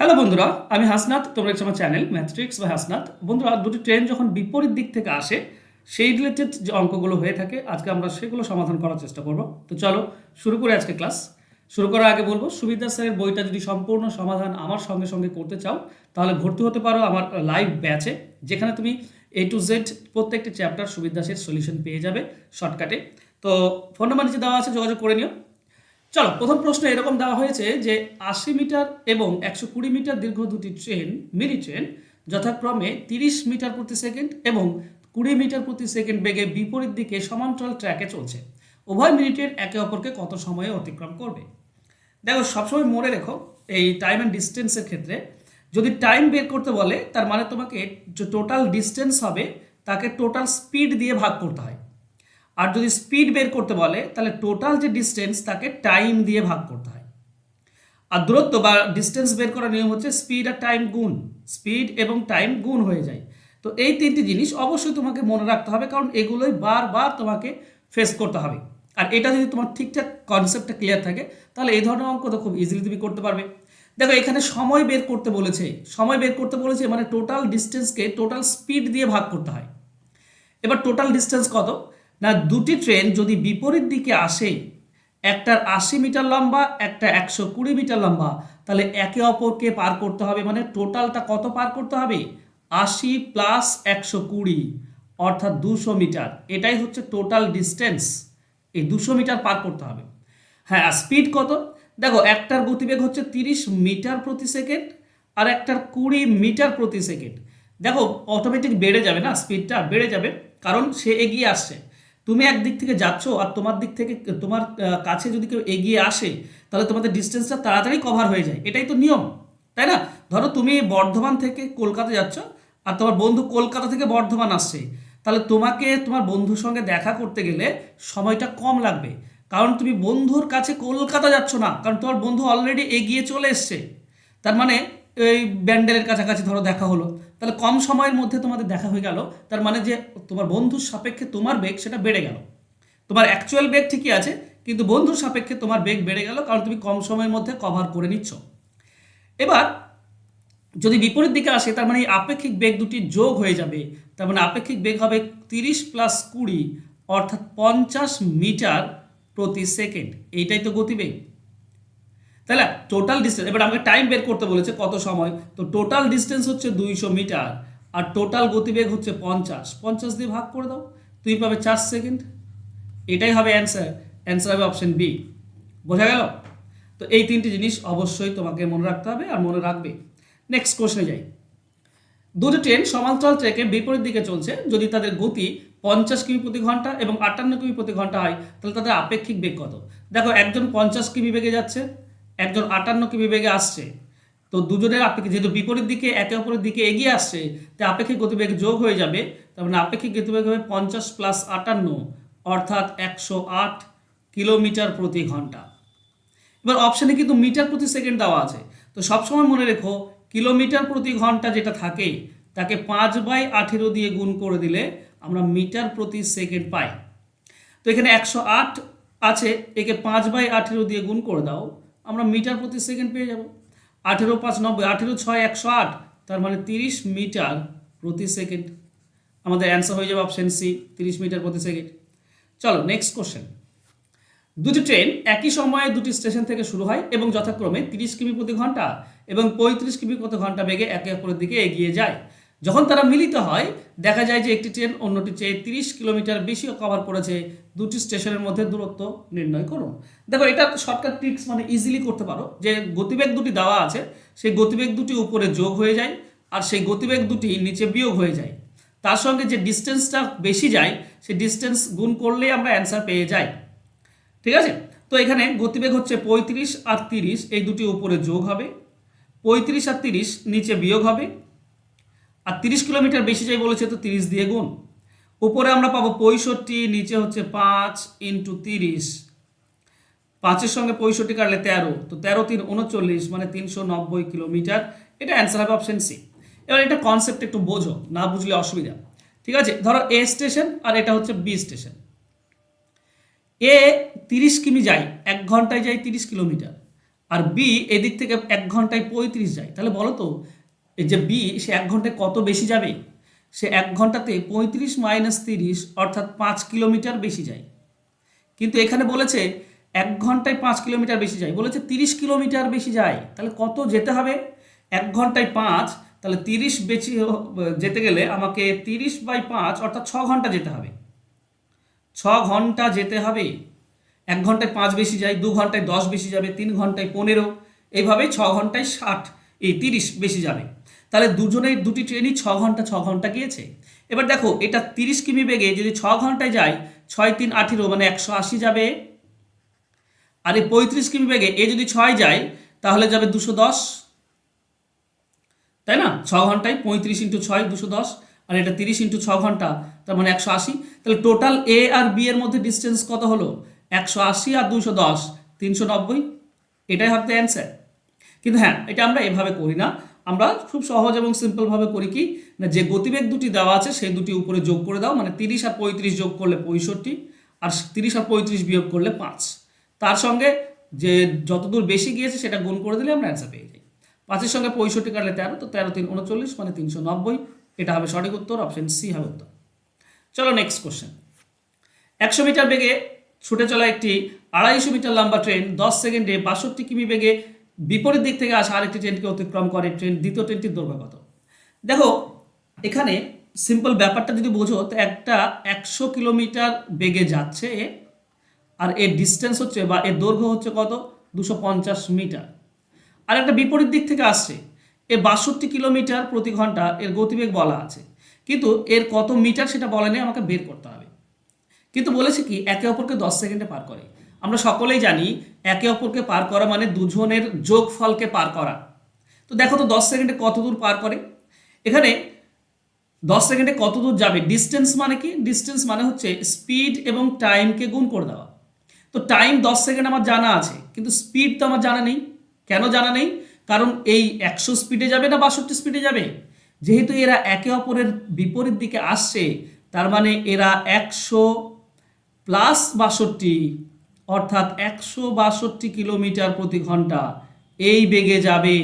Hello বন্ধুরা, আমি হাসনাত, তোমরা আমার চ্যানেল ম্যাথট্রিক্স বা হাসনাত। বন্ধুরা, দুটি ট্রেন যখন বিপরীত দিক থেকে আসে, সেই রিলেটেড যে অঙ্কগুলো হয়ে থাকে, আজকে আমরা সেগুলো সমাধান করার চেষ্টা করব। তো চলো, শুরু করে আজকে ক্লাস শুরু করার আগে বলব, সুবিধা স্যারের বইটা যদি সম্পূর্ণ সমাধান আমার সঙ্গে সঙ্গে করতে চাও, তাহলে ভর্তি হতে পারো আমার লাইভ ব্যাচে যেখানে তুমি এ টু জেড প্রত্যেকটি চ্যাপ্টার সুবিধা সের সলিউশন পেয়ে যাবে শর্টকাটে তো ফোন নাম্বার নিচে দেওয়া আছে, যোগাযোগ করে নিও। চলো, প্রথম প্রশ্ন এরকম দেওয়া হয়েছে যে আশি মিটার এবং একশো কুড়ি মিটার দীর্ঘ দুটি ট্রেন মিনি ট্রেন যথাক্রমে তিরিশ মিটার প্রতি সেকেন্ড এবং কুড়ি মিটার প্রতি সেকেন্ড বেগে বিপরীত দিকে সমান্তরাল ট্র্যাকে চলছে। উভয় মিনিটের একে অপরকে কত সময়ে অতিক্রম করবে? দেখো, সবসময় মনে রেখো, এই টাইম অ্যান্ড ডিস্টেন্সের ক্ষেত্রে যদি টাইম বের করতে বলে, তার মানে তোমাকে যে টোটাল ডিস্টেন্স হবে, তাকে টোটাল স্পিড দিয়ে ভাগ করতে হয়। আর যদি স্পিড বের করতে বলে, তাহলে টোটাল যে ডিস্টেন্স তাকে টাইম দিয়ে ভাগ করতে হয়। আর দূরত্ব বা ডিস্টেন্স বের করার নিয়ম হচ্ছে স্পিড আর টাইম গুণ। স্পিড এবং টাইম গুণ হয়ে যায়। তো এই তিনটি জিনিস অবশ্যই তোমাকে মনে রাখতে হবে, কারণ এগুলোই বারবার তোমাকে ফেস করতে হবে। আর এটা যদি তোমার ঠিকঠাক কনসেপ্টটা ক্লিয়ার থাকে, তাহলে এই ধরনের অঙ্ক তো খুব ইজিলি তুমি করতে পারবে। দেখো, এখানে সময় বের করতে বলেছে। সময় বের করতে বলেছে মানে টোটাল ডিস্টেন্সকে টোটাল স্পিড দিয়ে ভাগ করতে হয়। এবার টোটাল ডিস্টেন্স কত? না দুটি ট্রেন যদি বিপরীত দিকে আসে, একটার আশি মিটার লম্বা, একটা একশো কুড়ি মিটার লম্বা, তাহলে একে অপরকে পার করতে হবে মানে টোটালটা কত পার করতে হবে? আশি প্লাস একশো কুড়ি, অর্থাৎ দুশো মিটার। এটাই হচ্ছে টোটাল ডিস্টেন্স এই দুশো মিটার পার করতে হবে। হ্যাঁ আর স্পিড কত? দেখো, একটার গতিবেগ হচ্ছে তিরিশ মিটার প্রতি সেকেন্ড আর একটার কুড়ি মিটার প্রতি সেকেন্ড দেখো অটোমেটিক বেড়ে যাবে না স্পিডটা বেড়ে যাবে, কারণ সে এগিয়ে আসছে। তুমি একদিক থেকে যাচ্ছ আর তোমার দিক থেকে, তোমার কাছে যদি কেউ এগিয়ে আসে, তাহলে তোমাদের ডিস্টেন্সটা তাড়াতাড়ি কভার হয়ে যায়। এটাই তো নিয়ম, তাই না? ধরো তুমি বর্ধমান থেকে কলকাতা যাচ্ছ আর তোমার বন্ধু কলকাতা থেকে বর্ধমান আসছে, তাহলে তোমাকে, তোমার বন্ধুর সঙ্গে দেখা করতে গেলে সময়টা কম লাগবে। কারণ তুমি বন্ধুর কাছে কলকাতা যাচ্ছ না, কারণ তোমার বন্ধু অলরেডি এগিয়ে চলে এসছে। তার মানে এই ব্যান্ডেলের কাছাকাছি ধরো দেখা হলো। তাহলে কম সময়ের মধ্যে তোমাদের দেখা হয়ে গেল। তার মানে যে তোমার বন্ধুর সাপেক্ষে তোমার বেগ সেটা বেড়ে গেল। তোমার অ্যাকচুয়াল বেগ ঠিকই আছে, কিন্তু বন্ধুর সাপেক্ষে তোমার বেগ বেড়ে গেল, কারণ তুমি কম সময়ের মধ্যে কভার করে নিচ্ছ। এবার, যদি বিপরীত দিকে আসে, তার মানে এই আপেক্ষিক বেগ দুটি যোগ হয়ে যাবে। তার মানে আপেক্ষিক বেগ হবে তিরিশ প্লাস কুড়ি, অর্থাৎ পঞ্চাশ মিটার প্রতি সেকেন্ড। এইটাই তো গতিবেগ। তাহলে টোটাল ডিস্টেন্স এবার আমাকে টাইম বের করতে বলেছে কত সময়? তো টোটাল ডিস্টেন্স হচ্ছে দুইশো মিটার, আর টোটাল গতিবেগ হচ্ছে পঞ্চাশ। পঞ্চাশ দিয়ে ভাগ করে দাও, তুমি পাবে চার সেকেন্ড এটাই হবে অ্যান্সার অ্যান্সার হবে অপশন বি বোঝা গেল? তো এই তিনটি জিনিস অবশ্যই তোমাকে মনে রাখতে হবে আর মনে রাখবে। নেক্সট কোশ্চেনে যাই। দুটি ট্রেন সমান্তরাল ট্রেকে বিপরীত দিকে চলছে। যদি তাদের গতি পঞ্চাশ কিমি প্রতি ঘণ্টা এবং আটান্ন কিমি প্রতি ঘণ্টা হয়, তাহলে তাদের আপেক্ষিক বেগ কত? দেখো, একজন পঞ্চাশ কিমি বেগে যাচ্ছে একজন আটান্ন কিমি বেগে আসছে? তো দুজনের আপেক্ষিক, যেহেতু বিপরীত দিকে একে অপরের দিকে এগিয়ে আসছে তাই আপেক্ষিক গতিবেগ যোগ হয়ে যাবে, তার মানে আপেক্ষিক গতিবেগ হবে পঞ্চাশ প্লাস আটান্ন, অর্থাৎ একশো আট কিলোমিটার প্রতি ঘণ্টা। এবার অপশানে কিন্তু মিটার প্রতি সেকেন্ড দেওয়া আছে। তো সবসময় মনে রেখো, কিলোমিটার প্রতি ঘণ্টা যেটা থাকে, তাকে পাঁচ বাই আঠেরো দিয়ে গুণ করে দিলে আমরা মিটার প্রতি সেকেন্ড পাই। তো এখানে একশো আট আছে, একে পাঁচ বাই আঠেরো দিয়ে গুণ করে দাও। আমরা মিটার প্রতি সেকেন্ড পেয়ে যাব। আঠেরো পাঁচ নব্বই, আঠেরো ছয় একশো আট, তার মানে তিরিশ মিটার প্রতি সেকেন্ড। আমাদের অ্যান্সার হয়ে যাবে অপশন সি তিরিশ মিটার প্রতি সেকেন্ড। চলো নেক্সট কোশ্চেন দুটি ট্রেন একই সময়ে দুটি স্টেশন থেকে শুরু হয় এবং যথাক্রমে তিরিশ কিমি প্রতি ঘণ্টা এবং পঁয়ত্রিশ কিমি প্রতি ঘণ্টা বেগে একে অপরের দিকে এগিয়ে যায়। যখন তারা মিলিত হয়, দেখা যায় যে একটি ট্রেন অন্যটি চেয়ে তিরিশ কিলোমিটার বেশি কভার করেছে। দুটি স্টেশনের মধ্যে দূরত্ব নির্ণয় করুন। দেখো, এটা শর্টকাট ট্রিক্স মানে ইজিলি করতে পারো। যে গতিবেগ দুটি দেওয়া আছে, সেই গতিবেগ দুটি উপরে যোগ হয়ে যায় আর সেই গতিবেগ দুটি নিচে বিয়োগ হয়ে যায়। তার সঙ্গে যে ডিস্টেন্সটা বেশি যায়, সেই ডিস্টেন্স গুণ করলেই আমরা অ্যান্সার পেয়ে যাই। ঠিক আছে? তো এখানে গতিবেগ হচ্ছে পঁয়ত্রিশ আর তিরিশ, এই দুটি উপরে যোগ হবে। পঁয়ত্রিশ আর তিরিশ নিচে বিয়োগ হবে। আর তিরিশ কিলোমিটার বেশি যাই বলেছে তো তিরিশ দিয়ে গুণ। উপরে আমরা পাবো পঁয়ষট্টি, নিচে হচ্ছে পাঁচ ইন্টু তিরিশ। পাঁচের সঙ্গে পঁয়ষট্টি কাটলে তেরো, তো তেরো তিন উনচল্লিশ মানে তিনশো নব্বই কিলোমিটার। এটা অ্যান্সার হবে অপশন সি এবার এটা কনসেপ্ট একটু বোঝো, না বুঝলে অসুবিধা। ঠিক আছে, ধরো এ স্টেশন আর এটা হচ্ছে বি স্টেশন এ তিরিশ কিমি যায় এক ঘন্টায় যায় তিরিশ কিলোমিটার। আর বি এদিক থেকে এক ঘন্টায় পঁয়ত্রিশ যায় তাহলে বলো তো এই যে বি সে এক ঘন্টায় কত বেশি যাবে? সে এক ঘন্টাতে পঁয়ত্রিশ মাইনাস তিরিশ, অর্থাৎ পাঁচ কিলোমিটার বেশি যায়। কিন্তু এখানে বলেছে এক ঘন্টায় পাঁচ কিলোমিটার বেশি যায়। বলেছে তিরিশ কিলোমিটার বেশি যায়, তাহলে কত যেতে হবে? এক ঘন্টায় পাঁচ, তাহলে তিরিশ বেশি যেতে গেলে আমাকে তিরিশ বাই পাঁচ, অর্থাৎ ছ ঘণ্টা যেতে হবে। ছ ঘণ্টা যেতে হবে। এক ঘন্টায় পাঁচ বেশি যায়, দু ঘন্টায় দশ বেশি যাবে, তিন ঘন্টায় পনেরো এইভাবেই ছ ঘন্টায় ষাট, এই তিরিশ বেশি যাবে। তাহলে দুজনেই দুটি ট্রেনই ছ ঘণ্টা ছ ঘণ্টা গিয়েছে। এবার দেখো, এটা তিরিশ কিমি বেগে যদি ছ ঘন্টায় যায়, ছয়, তিন, আঠেরো মানে একশো আশি যাবে। আর এই পঁয়ত্রিশ কিমি বেগে এ যদি ছয় যায়, তাহলে যাবে দুশো দশ। তাই না? ছ ঘন্টায় পঁয়ত্রিশ ইন্টু ছয়, দুশো দশ। আর এটা তিরিশ ইন্টু ছ ঘণ্টা, তার মানে একশো আশি। তাহলে টোটাল এ আর বি এর মধ্যে ডিস্টেন্স কত হলো? একশো আশি আর দুশো দশ, তিনশো নব্বই। এটাই হবে অ্যান্সার কিন্তু হ্যাঁ এটা আমরা এভাবে করি না। আমরা খুব সহজ এবং সিম্পলভাবে করি কি, না যে গতিবেগ দুটি দেওয়া আছে সেই দুটি উপরে যোগ করে দাও মানে তিরিশ আর পঁয়ত্রিশ যোগ করলে পঁয়ষট্টি আর তিরিশ আর পঁয়ত্রিশ বিয়োগ করলে পাঁচ। তার সঙ্গে যে যতদূর বেশি গিয়েছে সেটা গুণ করে দিলে আমরা অ্যান্সার পেয়ে যাই। পাঁচের সঙ্গে পঁয়ষট্টি কাটলে তেরো, তো তেরো তিন উনচল্লিশ মানে তিনশো নব্বই। এটা হবে সঠিক উত্তর অপশন সি হবে উত্তর। চলো নেক্সট কোশ্চেন একশো মিটার বেগে ছুটে চলা একটি আড়াইশো মিটার লম্বা ট্রেন দশ সেকেন্ডে বাষট্টি কিমি বেগে বিপরীত দিক থেকে আসা আরেকটি ট্রেনকে অতিক্রম করে। ট্রেন দ্বিতীয় ট্রেনটির দৈর্ঘ্য কত দেখো, এখানে সিম্পল ব্যাপারটা যদি বোঝো, তো একটা একশো কিলোমিটার বেগে যাচ্ছে, আর এর ডিস্টেন্স হচ্ছে বা এর দৈর্ঘ্য হচ্ছে কত? দুশো পঞ্চাশ মিটার। আর একটা বিপরীত দিক থেকে আসছে এ বাষট্টি কিলোমিটার প্রতি ঘণ্টা এর গতিবেগ বলা আছে। কিন্তু এর কত মিটার সেটা বলেনি আমাকে বের করতে হবে। কিন্তু বলেছে কি, একে অপরকে দশ সেকেন্ডে পার করে। আমরা সকলেই জানি একে অপরকে পার করা মানে দুজনের যোগফলকে পার করা। তো দেখো তো দশ সেকেন্ডে কত দূর পার করে? এখানে দশ সেকেন্ডে কত দূর যাবে? ডিস্টেন্স মানে কি? ডিস্টেন্স মানে হচ্ছে স্পিড এবং টাইমকে গুণ করে দেওয়া। তো টাইম দশ সেকেন্ড আমার জানা আছে, কিন্তু স্পিড তো আমার জানা নেই। কেন জানা নেই? কারণ এই একশো স্পিডে যাবে না বাষট্টি স্পিডে যাবে? যেহেতু এরা একে অপরের বিপরীত দিকে আসছে, তার মানে এরা একশো প্লাস বাষট্টি অর্থাৎ একশো বাষট্টি কিলোমিটার প্রতি ঘণ্টা এই বেগে যাবে।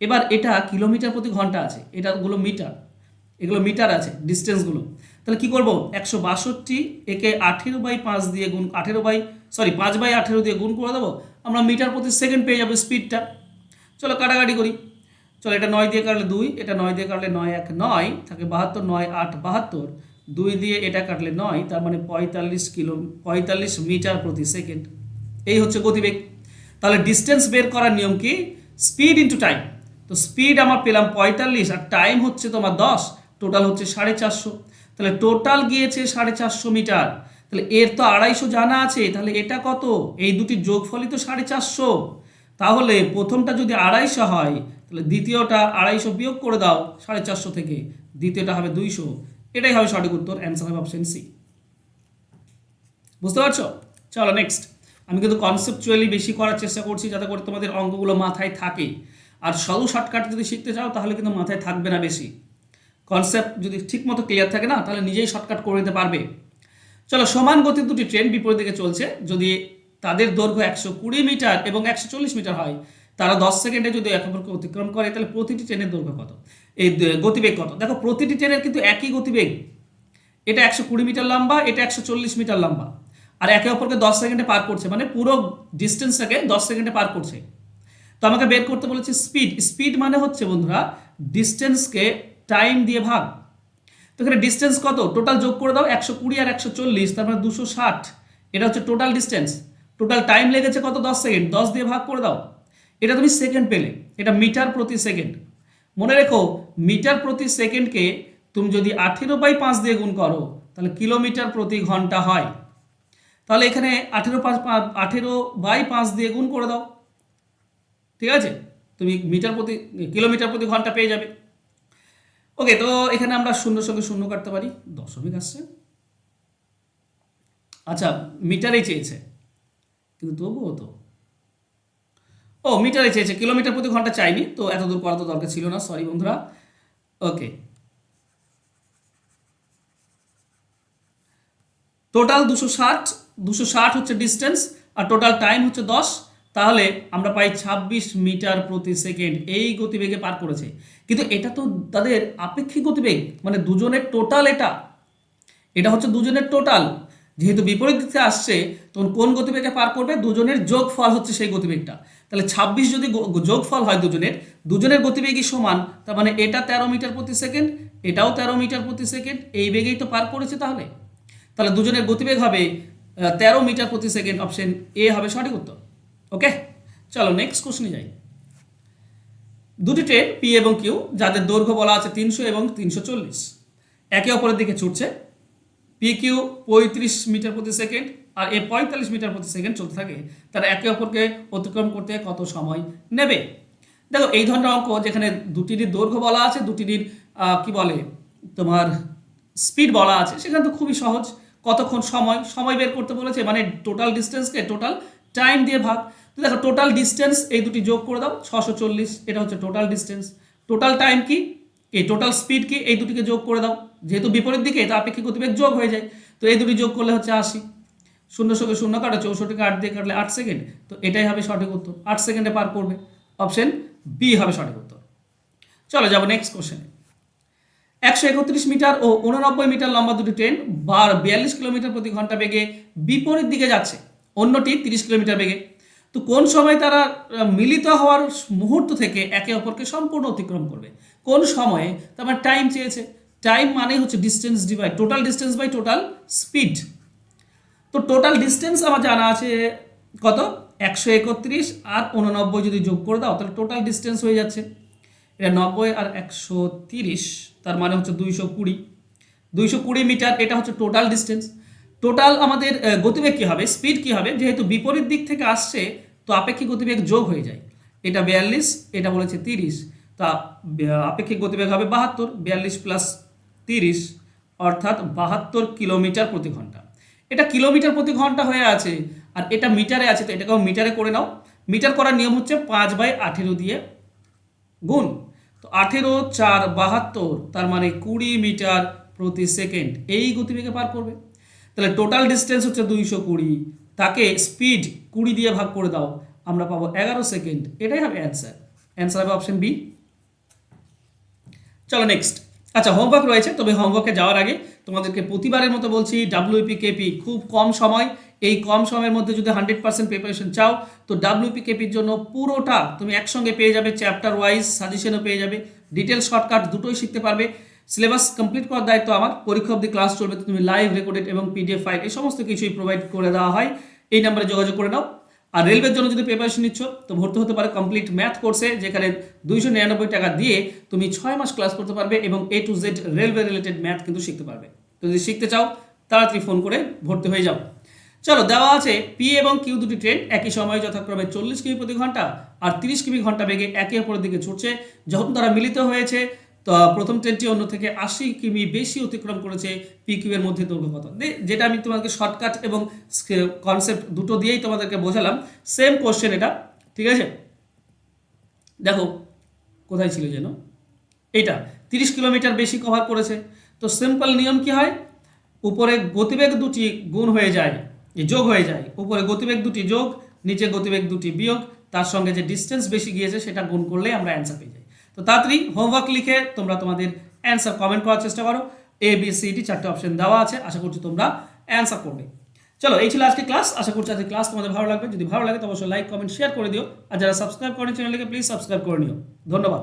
এবার এটা কিলোমিটার প্রতি ঘণ্টা আছে, এটাগুলো মিটার, এগুলো মিটার আছে, ডিস্টেন্সগুলো। তাহলে কি করব? একশো বাষট্টি একে আঠেরো বাই পাঁচ দিয়ে গুণ, আঠেরো বাই, সরি, পাঁচ বাই আঠেরো দিয়ে গুণ করে দেবো, আমরা মিটার প্রতি সেকেন্ড পেয়ে যাব স্পিডটা। চলো কাটাকাটি করি। চলো এটা নয় দিয়ে কাটলে দুই, এটা নয় দিয়ে কাটলে নয় এক নয়, থাকে বাহাত্তর, নয় আট বাহাত্তর। দুই দিয়ে এটা কাটলে নয়, তার মানে পঁয়তাল্লিশ কিলো, পঁয়তাল্লিশ মিটার প্রতি সেকেন্ড। এই হচ্ছে গতিবেগ। তাহলে ডিস্টেন্স বের করার নিয়ম কি? স্পিড ইন্টু টাইম তো স্পিড আমার পেলাম পঁয়তাল্লিশ, আর টাইম হচ্ছে তোমার দশ টোটাল হচ্ছে সাড়ে চারশো। তাহলে টোটাল গিয়েছে সাড়ে চারশো মিটার। তাহলে এর তো আড়াইশো জানা আছে, তাহলে এটা কত? এই দুটি যোগফলই তো সাড়ে চারশো। তাহলে প্রথমটা যদি আড়াইশো হয়, তাহলে দ্বিতীয়টা আড়াইশো বিয়োগ করে দাও সাড়ে চারশো থেকে, দ্বিতীয়টা হবে দুইশো। এটাই হবে সঠিক উত্তর অ্যান্সার হবে অপশন সি বুঝতে পারছ? চলো নেক্সট আমি কিন্তু কনসেপচুয়ালি বেশি করার চেষ্টা করছি যাতে করে তোমাদের অঙ্কগুলো মাথায় থাকে। আর সরু শর্টকাট যদি শিখতে চাও, তাহলে কিন্তু মাথায় থাকবে না বেশি। কনসেপ্ট যদি ঠিকমতো ক্লিয়ার থাকে না, তাহলে নিজেই শর্টকাট করে নিতে পারবে। চলো, সমান গতির দুটি ট্রেন বিপরীত দিকে চলছে। যদি তাদের দৈর্ঘ্য একশো কুড়ি মিটার এবং একশো চল্লিশ মিটার হয় তারা দশ সেকেন্ডে যদি এক অপরকে অতিক্রম করে, তাহলে প্রতিটি ট্রেনের দৈর্ঘ্য কত? এই গতিবেগ কত? দেখো, প্রতিটি ট্রেনের কিন্তু একই গতিবেগ। এটা একশো কুড়ি মিটার লম্বা, এটা একশো চল্লিশ মিটার লম্বা। আর একে অপরকে দশ সেকেন্ডে পার করছে মানে পুরো ডিস্টেন্সটাকে দশ সেকেন্ডে পার করছে। তো আমাকে বের করতে বলেছে স্পিড। স্পিড মানে হচ্ছে, বন্ধুরা, ডিস্টেন্সকে টাইম দিয়ে ভাগ। তো এখানে ডিস্টেন্স কত? টোটাল যোগ করে দাও, একশো কুড়ি আর একশো চল্লিশ, তার মানে দুশো ষাট। এটা হচ্ছে টোটাল ডিস্টেন্স। টোটাল টাইম লেগেছে কত? দশ সেকেন্ড। দশ দিয়ে ভাগ করে দাও। এটা তুমি সেকেন্ড পেলে, এটা মিটার প্রতি সেকেন্ড মনে রেখো, মিটার প্রতি সেকেন্ডকে তুমি যদি আঠেরো বাই পাঁচ দিয়ে গুণ করো, তাহলে কিলোমিটার প্রতি ঘণ্টা হয়। তাহলে এখানে আঠেরো পাঁচ আঠেরো বাই পাঁচ দিয়ে গুণ করে দাও। ঠিক আছে? তুমি মিটার প্রতি, কিলোমিটার প্রতি ঘণ্টা পেয়ে যাবে। ওকে, তো এখানে আমরা শূন্য সঙ্গে শূন্য কাটতে পারি, দশমিক আসছে। আচ্ছা মিটারেই চেয়েছে, কিন্তু তবুও তো ও, মিটারে চেয়েছে কিলোমিটার প্রতি ঘণ্টা চাইনি, তো এত দূর করা তো দরকার ছিল না সরি বন্ধুরা। ওকে টোটাল দুশো ষাট দুশো ষাট হচ্ছে ডিস্টেন্স আর টোটাল টাইম হচ্ছে দশ। তাহলে আমরা পাই ছাব্বিশ মিটার প্রতি সেকেন্ড, এই গতিবেগে পার করেছে। কিন্তু এটা তো তাদের আপেক্ষিক গতিবেগ মানে দুজনের টোটাল এটা। এটা হচ্ছে দুজনের টোটাল যেহেতু বিপরীত দিকে আসছে, তখন কোন গতিবেগে পার করবে দুজনের যোগ ফল হচ্ছে সেই গতিবেগটা। তাহলে ছাব্বিশ যদি যোগ ফল হয় দুজনের দুজনের গতিবেগই সমান, তার মানে এটা তেরো মিটার প্রতি সেকেন্ড, এটাও তেরো মিটার প্রতি সেকেন্ড, এই বেগেই তো পার করেছে তাহলে। তাহলে দুজনের গতিবেগ হবে তেরো মিটার প্রতি সেকেন্ড অপশন এ হবে সঠিক উত্তর। ওকে? চলো নেক্সট কোশ্চেনে যাই। দুটি ট্রেন পি এবং কিউ যাদের দৈর্ঘ্য বলা আছে তিনশো এবং তিনশো চল্লিশ, একে অপরের দিকে ছুটছে। পি কিউ পঁয়ত্রিশ মিটার প্রতি সেকেন্ড আর এ পঁয়তাল্লিশ মিটার প্রতি সেকেন্ড চলতে থাকে। তারা একে অপরকে অতিক্রম করতে কত সময় নেবে? দেখো এই ধরনের অঙ্ক যেখানে দুটিরই দৈর্ঘ্য বলা আছে দুটিরই আহ, কি বলে তোমার স্পিড বলা আছে সেখানে তো খুবই সহজ। কতক্ষণ সময়? সময় বের করতে বলেছে মানে টোটাল ডিস্টেন্সকে টোটাল টাইম দিয়ে ভাগ। তো দেখো টোটাল ডিস্টেন্স এই দুটি যোগ করে দাও ছশো চল্লিশ এটা হচ্ছে টোটাল ডিস্টেন্স টোটাল টাইম কি? এই টোটাল স্পিড কি এই দুটিকে যোগ করে দাও। যেহেতু বিপরীত দিকে এটা আপেক্ষিক গতিবেগ যোগ হয়ে যায়, তো এই দুটি যোগ করলে হচ্ছে আশি। শূন্য সঙ্গে শূন্য কাটা, চৌষট্টিকে আট দিয়ে কাটলে আট সেকেন্ড তো এটাই হবে সঠিক উত্তর। আট সেকেন্ডে পার করবে। অপশন বি হবে সঠিক উত্তর। চলো যাব নেক্সট কোশ্চেনে একশো একত্রিশ মিটার ও উননব্বই মিটার লম্বা দুটি ট্রেন বার বিয়াল্লিশ কিলোমিটার প্রতি ঘণ্টা বেগে বিপরীত দিকে যাচ্ছে, অন্যটি তিরিশ কিলোমিটার বেগে। তো কোন সময় তারা মিলিত হওয়ার মুহূর্ত থেকে একে অপরকে সম্পূর্ণ অতিক্রম করবে? কোন সময়ে? তারপর টাইম চেয়েছে। টাইম মানে হচ্ছে distance divide total distance by total speed তো টোটাল ডিস্টেন্স আমার জানা আছে কত? একশো একত্রিশ আর উননব্বই যদি যোগ করে দাও, তাহলে টোটাল ডিস্টেন্স হয়ে যাচ্ছে। এটা নব্বই আর একশো তিরিশ, তার মানে হচ্ছে দুইশো কুড়ি। দুইশো কুড়ি মিটার, এটা হচ্ছে টোটাল ডিস্টেন্স টোটাল আমাদের গতিবেগ কী হবে? স্পিড কী হবে? যেহেতু বিপরীত দিক থেকে আসছে, তো আপেক্ষিক গতিবেগ যোগ হয়ে যায়। এটা বিয়াল্লিশ, এটা বলেছে তিরিশ। তা আপেক্ষিক গতিবেগ হবে বাহাত্তর, বিয়াল্লিশ প্লাস তিরিশ, অর্থাৎ বাহাত্তর কিলোমিটার প্রতি ঘণ্টা। এটা কিলোমিটার প্রতি ঘণ্টা হয়ে আছে, আর এটা মিটারে আছে, তো এটাকেও মিটারে করে নাও। মিটার করার নিয়ম হচ্ছে পাঁচ বাই আঠেরো দিয়ে গুণ। তো আঠেরো, চার, বাহাত্তর, তার মানে কুড়ি মিটার প্রতি সেকেন্ড, এই গতিবেগে পার করবে। তাহলে টোটাল ডিস্টেন্স হচ্ছে দুইশো কুড়ি, তাকে স্পিড কুড়ি দিয়ে ভাগ করে দাও, আমরা পাবো এগারো সেকেন্ড। এটাই হবে অ্যান্সার। অ্যান্সার হবে অপশন বি। চলো নেক্সট আচ্ছা হোমওয়ার্ক রয়েছে, তবে হোমওয়ার্কে যাওয়ার আগে তোমাদেরকে প্রতিবারের মতো বলছি ডাব্লিউপি কেপি খুব কম সময়। এই কম সময়ের মধ্যে যদি হান্ড্রেড পার্সেন্ট প্রিপারেশন চাও, তো ডাব্লিউপি কেপির জন্য পুরোটা তুমি একসঙ্গে পেয়ে যাবে চ্যাপ্টার ওয়াইজ সাজেশনও পেয়ে যাবে। ডিটেল শর্টকাট দুটোই শিখতে পারবে। সিলেবাস কমপ্লিট করার দায়িত্ব আমার। পরীক্ষা অবধি ক্লাস চলবে তুমি লাইভ রেকর্ডেড এবং পিডিএফ ফাইল এই সমস্ত কিছুই প্রোভাইড করে দেওয়া হয়। এই নাম্বারে যোগাযোগ করে নাও। আর রেলওয়ের জন্য যদি প্রিপারেশন নিচ্ছ, তো ভর্তি হতে পারে কমপ্লিট ম্যাথ কোর্সে যেখানে দুইশো নিরানব্বই টাকা দিয়ে তুমি ছয় মাস ক্লাস করতে পারবে এবং A to Z railway related math কিন্তু শিখতে পারবে। তো যদি শিখতে চাও, তাড়াতাড়ি ফোন করে ভর্তি হয়ে যাও। চলো, দেওয়া আছে পি এবং কিউ দুটি ট্রেন একই সময়ে যথাক্রমে চল্লিশ কিমি প্রতি ঘণ্টা আর তিরিশ কিমি ঘণ্টা বেগে একে অপরের দিকে ছুটছে। যখন তারা মিলিত হয়েছে তো, প্রথম ট্রেনটি অন্য থেকে আশি কিমি বেশি অতিক্রম করেছে পি কিউ এর মধ্যে দৈর্ঘ্য কত? যেটা আমি তোমাকে শর্টকাট এবং কনসেপ্ট দুটো দিয়েই তোমাদেরকে বোঝালাম। সেম কোশ্চেন এটা, ঠিক আছে? দেখো, কোথায় ছিল যেন? এইটা, তিরিশ কিলোমিটার বেশি কভার করেছে। তো সিম্পল নিয়ম কি হয়? উপরে গতিবেগ দুটি গুণ হয়ে যায় যোগ হয়ে যায়। উপরে গতিবেগ দুটি যোগ, নিচে গতিবেগ দুটি বিয়োগ, তার সঙ্গে যে ডিস্টেন্স বেশি গিয়েছে সেটা গুণ করলে আমরা অ্যান্সার পেয়ে যাই। তো তাড়াতাড়ি হোমওয়ার্ক লিখে তোমরা তোমাদের অ্যান্সার কমেন্ট করার চেষ্টা করো। এ বি সি ডি চারটে অপশন দেওয়া আছে, আশা করছি তোমরা অ্যান্সার করবে। চলো, এই ছিল আজকে ক্লাস আশা করছি আজকে ক্লাস তোমাদের ভালো লাগবে। যদি ভালো লাগে তো অবশ্যই লাইক কমেন্ট শেয়ার করে দিও। আর যারা সাবস্ক্রাইব করেন চ্যানেলকে প্লিজ সাবস্ক্রাইব করে নিও। ধন্যবাদ।